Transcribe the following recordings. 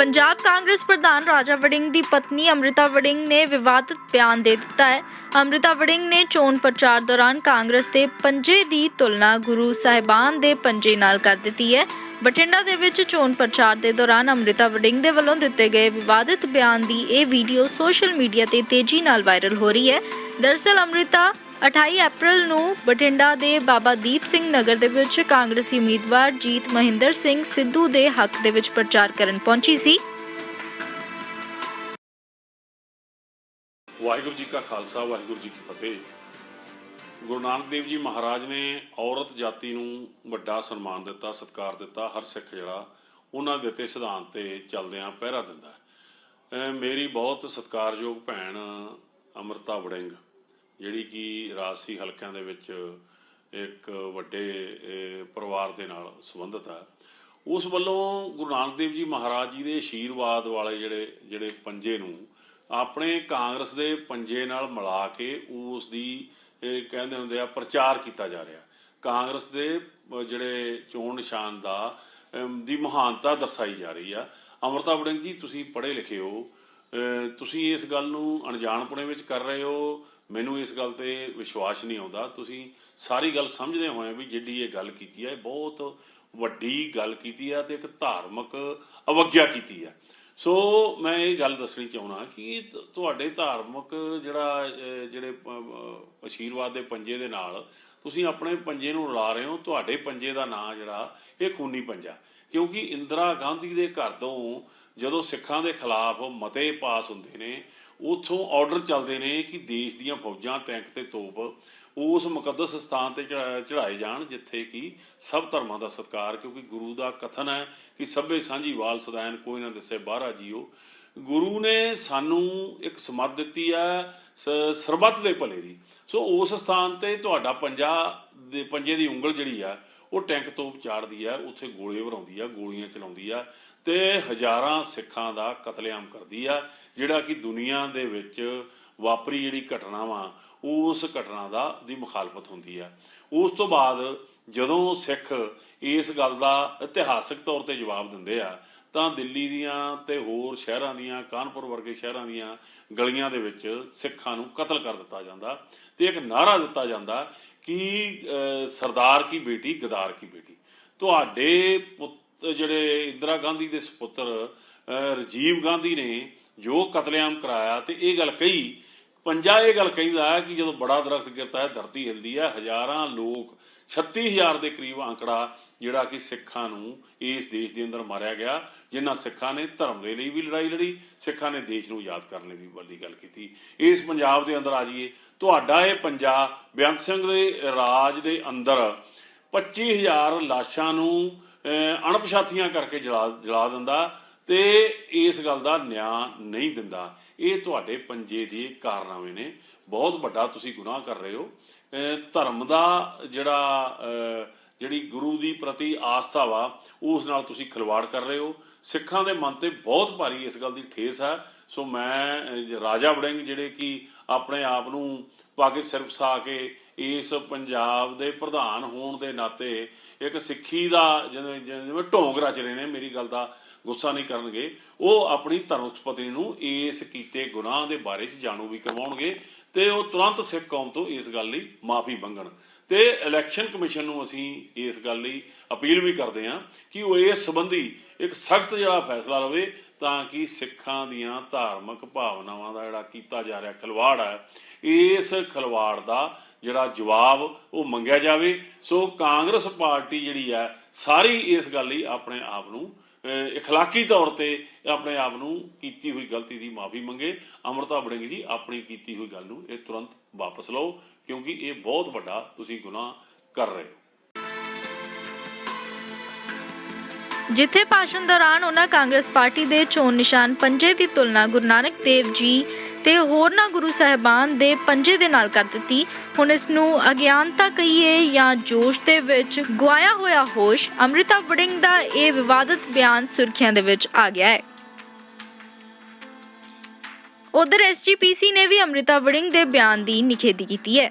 ਪੰਜਾਬ ਕਾਂਗਰਸ ਪ੍ਰਧਾਨ ਰਾਜਾ ਵੜਿੰਗ ਦੀ ਪਤਨੀ ਅੰਮ੍ਰਿਤਾ ਵੜਿੰਗ ਨੇ ਵਿਵਾਦਤ ਬਿਆਨ ਦੇ ਦਿੱਤਾ ਹੈ। ਅੰਮ੍ਰਿਤਾ ਵੜਿੰਗ ਨੇ ਚੋਣ ਪ੍ਰਚਾਰ ਦੌਰਾਨ ਕਾਂਗਰਸ ਦੇ ਪੰਜੇ ਦੀ ਤੁਲਨਾ ਗੁਰੂ ਸਾਹਿਬਾਨ ਦੇ ਪੰਜੇ ਨਾਲ ਕਰ ਦਿੱਤੀ ਹੈ। ਬਠਿੰਡਾ ਦੇ ਵਿੱਚ ਚੋਣ ਪ੍ਰਚਾਰ ਦੇ ਦੌਰਾਨ ਅੰਮ੍ਰਿਤਾ ਵੜਿੰਗ ਦੇ ਵੱਲੋਂ ਦਿੱਤੇ ਗਏ ਵਿਵਾਦਿਤ ਬਿਆਨ ਦੀ ਇਹ ਵੀਡੀਓ ਸੋਸ਼ਲ ਮੀਡੀਆ ਤੇ ਤੇਜ਼ੀ ਨਾਲ ਵਾਇਰਲ ਹੋ ਰਹੀ ਹੈ। ਦਰਅਸਲ ਅੰਮ੍ਰਿਤਾ 28 ਅਪ੍ਰੈਲ ਨੂੰ ਬਠਿੰਡਾ ਦੇ ਬਾਬਾ ਦੀਪ ਸਿੰਘ ਨਗਰ ਦੇ ਵਿੱਚ ਕਾਂਗਰਸੀ ਉਮੀਦਵਾਰ ਜੀਤ ਮਹਿੰਦਰ ਸਿੰਘ ਸਿੱਧੂ ਦੇ ਹੱਕ ਦੇ ਵਿੱਚ ਪ੍ਰਚਾਰ ਕਰਨ ਪਹੁੰਚੀ ਸੀ। ਵਾਹਿਗੁਰੂ ਜੀ ਕਾ ਖਾਲਸਾ, ਵਾਹਿਗੁਰੂ ਜੀ ਕੀ ਫਤਿਹ। ਗੁਰੂ ਨਾਨਕ ਦੇਵ ਜੀ ਮਹਾਰਾਜ ਨੇ ਔਰਤ ਜਾਤੀ ਨੂੰ ਵੱਡਾ ਸਨਮਾਨ ਦਿੱਤਾ, ਸਤਿਕਾਰ ਦਿੱਤਾ, ਹਰ ਸਿੱਖ ਜਿਹੜਾ ਉਹਨਾਂ ਦੇ ਦਿੱਤੇ ਸਿਧਾਂਤ ਤੇ ਚੱਲਦਿਆਂ ਪਹਿਰਾ ਦਿੰਦਾ ਮੇਰੀ ਬਹੁਤ ਸਤਿਕਾਰਯੋਗ ਭੈਣ ਅਮਰਤਾ ਵੜਿੰਗ ਜਿਹੜੀ ਕਿ ਰਾਜਸੀ ਹਲਕਿਆਂ ਦੇ ਵਿੱਚ ਇੱਕ ਵੱਡੇ ਪਰਿਵਾਰ ਦੇ ਨਾਲ ਸੰਬੰਧਿਤ ਹੈ। ਉਸ ਵੱਲੋਂ ਗੁਰੂ ਨਾਨਕ ਦੇਵ ਜੀ ਮਹਾਰਾਜ ਜੀ ਦੇ ਆਸ਼ੀਰਵਾਦ ਵਾਲੇ ਜਿਹੜੇ ਜਿਹੜੇ ਪੰਜੇ ਨੂੰ ਆਪਣੇ ਕਾਂਗਰਸ ਦੇ ਪੰਜੇ ਨਾਲ ਮਿਲਾ ਕੇ ਉਸ ਦੀ ਕਹਿੰਦੇ ਹੁੰਦੇ ਆ ਪ੍ਰਚਾਰ ਕੀਤਾ ਜਾ ਰਿਹਾ। ਕਾਂਗਰਸ ਦੇ ਜਿਹੜੇ ਚੋਣ ਨਿਸ਼ਾਨ ਦਾ ਦੀ ਮਹਾਨਤਾ ਦਰਸਾਈ ਜਾ ਰਹੀ ਆ। ਅਮਰਤਾ ਵੜਿੰਗ ਜੀ ਤੁਸੀਂ ਪੜ੍ਹੇ ਲਿਖੇ ਹੋ। ਅਹ, ਤੁਸੀਂ ਇਸ ਗੱਲ ਨੂੰ ਅਣਜਾਣਪੁਣੇ ਵਿੱਚ ਕਰ ਰਹੇ ਹੋ। ਮੈਨੂੰ ਇਸ ਗੱਲ ਤੇ ਵਿਸ਼ਵਾਸ ਨਹੀਂ ਆਉਂਦਾ। ਤੁਸੀਂ ਸਾਰੀ ਗੱਲ ਸਮਝਦੇ ਹੋਏ ਵੀ ਜਿਹੜੀ ਇਹ ਗੱਲ ਕੀਤੀ ਹੈ, ਇਹ ਬਹੁਤ ਵੱਡੀ ਗੱਲ ਕੀਤੀ ਹੈ ਤੇ ਇੱਕ ਧਾਰਮਿਕ ਅਵਗਿਆ ਕੀਤੀ ਹੈ। ਸੋ ਮੈਂ ਇਹ ਗੱਲ ਦੱਸਣੀ ਚਾਹੁੰਦਾ ਕਿ ਤੁਹਾਡੇ ਧਾਰਮਿਕ ਜਿਹੜਾ ਜਿਹੜੇ ਪ- ਆਸ਼ੀਰਵਾਦ ਦੇ ਪੰਜੇ ਦੇ ਨਾਲ ਤੁਸੀਂ ਆਪਣੇ ਪੰਜੇ ਨੂੰ ਰਲਾ ਰਹੇ ਹੋ, ਤੁਹਾਡੇ ਪੰਜੇ ਦਾ ਨਾਂ ਜਿਹੜਾ, ਇਹ ਖੂਨੀ ਪੰਜਾ। ਕਿਉਂਕਿ ਇੰਦਰਾ ਗਾਂਧੀ ਦੇ ਘਰ ਤੋਂ ਜਦੋਂ ਸਿੱਖਾਂ ਦੇ ਖਿਲਾਫ ਮਤੇ ਪਾਸ ਹੁੰਦੇ ਨੇ ਉਥੋਂ ਆਰਡਰ ਚੱਲਦੇ ਨੇ ਕਿ ਦੇਸ਼ ਦੀਆਂ ਫੌਜਾਂ, ਟੈਂਕ ਤੇ ਤੋਪ ਉਸ ਮੁਕੱਦਸ ਸਥਾਨ ਤੇ ਚੜਾ- ਚੜਾਏ ਜਾਣ, ਜਿੱਥੇ ਕਿ ਸਭ ਧਰਮਾਂ ਦਾ ਸਤਿਕਾਰ, ਕਿਉਂਕਿ ਗੁਰੂ ਦਾ ਕਥਨ ਹੈ ਕਿ ਸਭੇ ਸਾਂਝੀ ਵਾਲ ਸਦਾਇਨ, ਕੋਈ ਨਾ ਦਿਸੇ ਬਾਹਰਾ ਜੀਓ। ਗੁਰੂ ਨੇ ਸਾਨੂੰ ਇੱਕ ਸਮੱਧ ਦਿੱਤੀ ਹੈ ਸਰਬੱਤ ਦੇ ਭਲੇ ਦੀ। ਸੋ ਉਸ ਸਥਾਨ ਤੇ ਤੁਹਾਡਾ ਪੰਜਾ ਦੇ, ਪੰਜੇ ਦੀ ਉਂਗਲ ਜਿਹੜੀ ਆ ਉਹ ਟੈਂਕ ਤੋਂ ਚਾੜਦੀ ਆ, ਉੱਥੇ ਗੋਲੇ ਵਰਾਉਂਦੀ ਆ, ਗੋਲੀਆਂ ਚਲਾਉਂਦੀ ਆ ਤੇ ਹਜ਼ਾਰਾਂ ਸਿੱਖਾਂ ਦਾ ਕਤਲੇਆਮ ਕਰਦੀ ਆ, ਜਿਹੜਾ ਕਿ ਦੁਨੀਆ ਦੇ ਵਿੱਚ ਵਾਪਰੀ ਜਿਹੜੀ ਘਟਨਾ ਵਾ, ਉਸ ਘਟਨਾ ਦਾ ਦੀ ਮੁਖਾਲਫਤ ਹੁੰਦੀ ਆ। ਉਸ ਤੋਂ ਬਾਅਦ ਜਦੋਂ ਸਿੱਖ ਇਸ ਗੱਲ ਦਾ ਇਤਿਹਾਸਕ ਤੌਰ ਤੇ ਜਵਾਬ ਦਿੰਦੇ ਆ ਤਾਂ ਦਿੱਲੀ ਦੀਆਂ ਤੇ ਹੋਰ ਸ਼ਹਿਰਾਂ ਦੀਆਂ ਕਾਨਪੁਰ ਵਰਗੇ ਸ਼ਹਿਰਾਂ ਦੀਆਂ ਗਲੀਆਂ ਦੇ ਵਿੱਚ ਸਿੱਖਾਂ ਨੂੰ ਕਤਲ ਕਰ ਦਿੱਤਾ ਜਾਂਦਾ ਤੇ ਇੱਕ ਨਾਰਾ ਦਿੱਤਾ ਜਾਂਦਾ ਕਿ ਸਰਦਾਰ ਕੀ ਬੇਟੀ ਗਦਾਰ ਕੀ ਬੇਟੀ। ਤੁਹਾਡੇ ਪੁੱਤ ਜਿਹੜੇ ਇੰਦਰਾ ਗਾਂਧੀ ਦੇ ਸੁਪੁੱਤਰ ਅਹ, ਰਾਜੀਵ ਗਾਂਧੀ ਨੇ ਜੋ ਕਤਲੇਆਮ ਕਰਾਇਆ ਤੇ ਇਹ ਗੱਲ ਕਹੀ ਪੰਜਾ ਇਹ ਗੱਲ ਕਹਿੰਦਾ ਕਿ ਜਦੋਂ ਬੜਾ ਦਰਖਤ ਗਿਰਦਾ ਹੈ ਧਰਤੀ ਹਿਲਦੀ ਹੈ ਹਜ਼ਾਰਾਂ ਲੋਕ 36000 ਦੇ ਕਰੀਬ ਅੰਕੜਾ ਜਿਹੜਾ ਕਿ ਸਿੱਖਾਂ ਨੂੰ ਇਸ ਦੇਸ਼ ਦੇ ਅੰਦਰ ਮਾਰਿਆ ਗਿਆ, ਜਿਨ੍ਹਾਂ ਸਿੱਖਾਂ ਨੇ ਧਰਮ ਦੇ ਲਈ ਵੀ ਲੜਾਈ ਲੜੀ, ਸਿੱਖਾਂ ਨੇ ਦੇਸ਼ ਨੂੰ ਯਾਦ ਕਰਨ ਲਈ ਵੀ ਵੱਡੀ ਗੱਲ ਕੀਤੀ। ਇਸ ਪੰਜਾਬ ਦੇ ਅੰਦਰ ਆ ਜਾਈਏ, ਤੁਹਾਡਾ ਇਹ ਪੰਜਾਬ ਬੇਅੰਤ ਸਿੰਘ ਦੇ ਰਾਜ ਦੇ ਅੰਦਰ 25000 ਲਾਸ਼ਾਂ ਨੂੰ ਅਣਪਛਾਤੀਆਂ ਕਰਕੇ ਜਲਾ ਜਲਾ ਦਿੰਦਾ। ਤੇ ਇਸ ਗੱਲ ਦਾ ਨਿਆਂ ਨਹੀਂ ਦਿੰਦਾ। ਇਹ ਤੁਹਾਡੇ ਪੰਜੇ ਦੇ ਕਾਰਨਾਮੇ ਨੇ। ਬਹੁਤ ਵੱਡਾ ਤੁਸੀਂ ਗੁਨਾਹ ਕਰ ਰਹੇ ਹੋ। ਧਰਮ ਦਾ ਜਿਹੜਾ ਜਿਹੜੀ ਗੁਰੂ ਦੀ ਪ੍ਰਤੀ ਆਸਥਾ ਵਾ, ਉਸ ਨਾਲ ਤੁਸੀਂ ਖਿਲਵਾੜ ਕਰ ਰਹੇ ਹੋ। ਸਿੱਖਾਂ ਦੇ ਮਨ ਤੇ ਬਹੁਤ ਭਾਰੀ ਇਸ ਗੱਲ ਦੀ ਠੇਸ ਹੈ। ਸੋ ਮੈਂ ਰਾਜਾ ਵੜਿੰਗ ਜਿਹੜੇ ਕਿ ਆਪਣੇ ਆਪ ਨੂੰ ਪਾਕਿ ਸਿਰ ਫਸਾ ਕੇ ਇਸ ਪੰਜਾਬ ਦੇ ਪ੍ਰਧਾਨ ਹੋਣ ਦੇ ਨਾਤੇ ਇੱਕ ਸਿੱਖੀ ਦਾ ਜਿਵੇਂ ਢੋਂਗ ਰਚ ਰਹੇ ਨੇ, ਮੇਰੀ ਗੱਲ ਦਾ ਗੁੱਸਾ ਨਹੀਂ ਕਰਨਗੇ। ਉਹ ਆਪਣੀ ਧਰਮ ਪਤਨੀ ਨੂੰ ਇਸ ਕੀਤੇ ਗੁਨਾਹ ਦੇ ਬਾਰੇ ਚ ਜਾਣੂ ਵੀ ਕਰਵਾਉਣਗੇ ਤੇ ਉਹ ਤੁਰੰਤ ਸਿੱਖ ਕੌਮ ਤੋਂ ਇਸ ਗੱਲ ਲਈ ਮਾਫੀ ਮੰਗਣ। ਤੇ ਇਲੈਕਸ਼ਨ ਕਮਿਸ਼ਨ ਨੂੰ ਅਸੀਂ ਇਸ ਗੱਲ ਲਈ ਅਪੀਲ ਵੀ ਕਰਦੇ ਹਾਂ ਕਿ ਉਹ ਇਸ ਸੰਬੰਧੀ ਇੱਕ ਸਖਤ ਜਿਹੜਾ ਫੈਸਲਾ ਲਵੇ ਤਾਂ ਕਿ ਸਿੱਖਾਂ ਦੀਆਂ ਧਾਰਮਿਕ ਭਾਵਨਾਵਾਂ ਦਾ ਜਿਹੜਾ ਕੀਤਾ ਜਾ ਰਿਹਾ ਖਿਲਵਾੜ ਹੈ, ਇਸ ਖਿਲਵਾੜ ਦਾ ਜਿਹੜਾ ਜਵਾਬ ਉਹ ਮੰਗਿਆ ਜਾਵੇ। ਸੋ ਕਾਂਗਰਸ ਪਾਰਟੀ ਜਿਹੜੀ ਹੈ, ਸਾਰੀ ਇਸ ਗੱਲ ਲਈ ਆਪਣੇ ਆਪ ਨੂੰ ਅਹ, ਤੌਰ ਤੇ ਆਪਣੇ ਆਪ ਨੂੰ ਕੀਤੀ ਹੋਈ ਗਲਤੀ ਦੀ ਮਾਫੀ ਮੰਗੇ। ਅਮਰਤਾ ਵੜਿੰਗ ਜੀ ਆਪਣੀ ਕੀਤੀ ਹੋਈ ਗੱਲ ਨੂੰ ਇਹ ਤੁਰੰਤ ਵਾਪਸ ਲਓ ਕਿਉਂਕਿ ਇਹ ਬਹੁਤ ਵੱਡਾ ਤੁਸੀਂ ਗੁਨਾਹ ਕਰ ਰਹੇ ਹੋ। ਜਿੱਥੇ ਭਾਸ਼ਣ ਦੌਰਾਨ ਉਹਨਾਂ ਕਾਂਗਰਸ ਪਾਰਟੀ ਦੇ ਚੋਣ ਨਿਸ਼ਾਨ ਪੰਜੇ ਦੀ ਤੁਲਨਾ ਗੁਰੂ ਨਾਨਕ ਦੇਵ ਜੀ ਤੇ ਹੋਰਨਾਂ ਗੁਰੂ ਸਾਹਿਬਾਨ ਦੇ ਪੰਜੇ ਦੇ ਨਾਲ ਕਰ ਦਿੱਤੀ। ਹੁਣ ਇਸ ਨੂੰ ਅਗਿਆਨਤਾ ਕਹੀਏ ਜਾਂ ਜੋਸ਼ ਦੇ ਵਿੱਚ ਗਵਾਇਆ ਹੋਇਆ ਹੋਸ਼ ਅੰਮ੍ਰਿਤਾ ਵੜਿੰਗ ਦਾ ਇਹ ਵਿਵਾਦਤ ਬਿਆਨ ਸੁਰਖੀਆਂ ਦੇ ਵਿੱਚ ਆ ਗਿਆ ਹੈ। ਉਧਰ ਐਸਜੀਪੀਸੀ ਨੇ ਵੀ ਅੰਮ੍ਰਿਤਾ ਵੜਿੰਗ ਦੇ ਬਿਆਨ ਦੀ ਨਿਖੇਧੀ ਕੀਤੀ ਹੈ।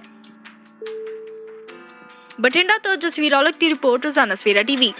ਬਠਿੰਡਾ ਤੋਂ ਜਸਵੀਰ ਔਲਖ ਦੀ ਰਿਪੋਰਟ ਰੋਜ਼ਾਨਾ ਸਵੇਰਾ ਟੀਵੀ।